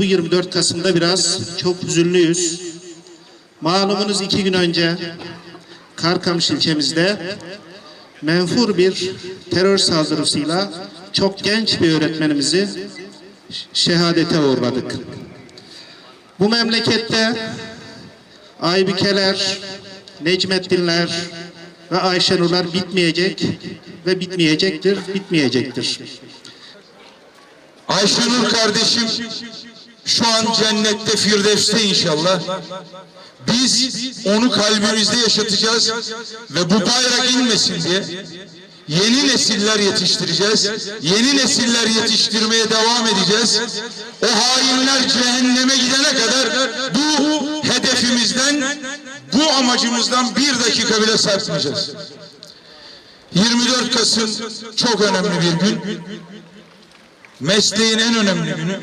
bu 24 Kasım'da biraz çok hüzünlüyüz. Malumunuz iki gün önce Karkamış ilçemizde menfur bir terör saldırısıyla çok genç bir öğretmenimizi şehadete uğurladık. Bu memlekette Aybükeler, Necmettinler ve Ayşenurlar bitmeyecek ve bitmeyecektir, bitmeyecektir. Ayşenur kardeşim şu an cennette Firdevs'te inşallah. Biz onu kalbimizde yaşatacağız ve bu bayrak inmesin diye yeni nesiller yetiştireceğiz. Yeni nesiller yetiştirmeye devam edeceğiz. O hainler cehenneme gidene kadar bu hedefimizden, bu amacımızdan bir dakika bile sarkmayacağız. 24 Kasım çok önemli bir gün. Mesleğin en önemli günü,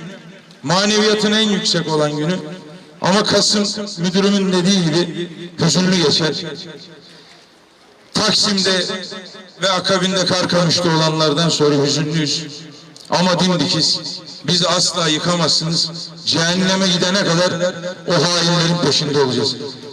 maneviyatın en yüksek olan günü. Ama Kasım müdürümün dediği gibi hüzünlü geçer. Taksim'de ve akabinde Karkamış'ta olanlardan sonra hüzünlüyüz. Ama dimdikiz. Bizi asla yıkamazsınız. Cehenneme gidene kadar o hainlerin peşinde olacağız.